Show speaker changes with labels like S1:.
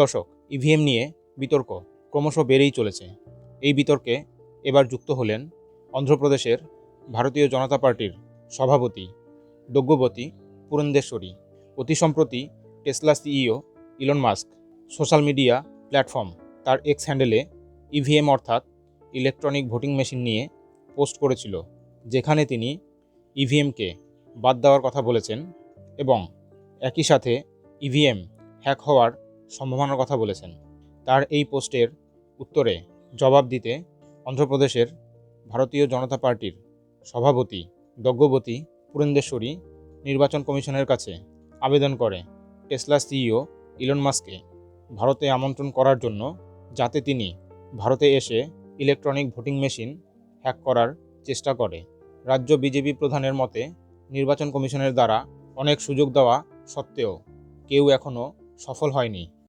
S1: দর্শক, ইভিএম নিয়ে বিতর্ক ক্রমশ বেড়েই চলেছে। এই বিতর্কে এবার যুক্ত হলেন অন্ধ্রপ্রদেশের ভারতীয় জনতা পার্টির সভাপতি দজ্ঞবতী পুরন্দেশ্বরী। অতি সম্প্রতি Tesla CEO Elon Musk social media platform তার এক্স হ্যান্ডেলে ইভিএম অর্থাৎ ইলেকট্রনিক ভোটিং মেশিন নিয়ে পোস্ট করেছিল, যেখানে তিনি ইভিএমকে বাদ দেওয়ার কথা বলেছেন এবং একই সাথে ইভিএম হ্যাক হওয়ার সম্ভাবনার কথা বলেছেন। তার এই পোস্টের উত্তরে জবাব দিতে অন্ধ্রপ্রদেশের ভারতীয় জনতা পার্টির সভাপতি দজ্ঞবতী পুরেন্দেশ্বরী নির্বাচন কমিশনের কাছে আবেদন করে। টেসলা সিইও ইলন মাস্ককে ভারতে আমন্ত্রণ করার জন্য যাতে তিনি ভারতে এসে ইলেকট্রনিক ভোটিং মেশিন হ্যাক করার চেষ্টা করে। রাজ্য বিজেপি প্রধানের মতে নির্বাচন কমিশনের দ্বারা অনেক সুযোগ দেওয়া সত্ত্বেও কেউ এখনও সফল হয়নি।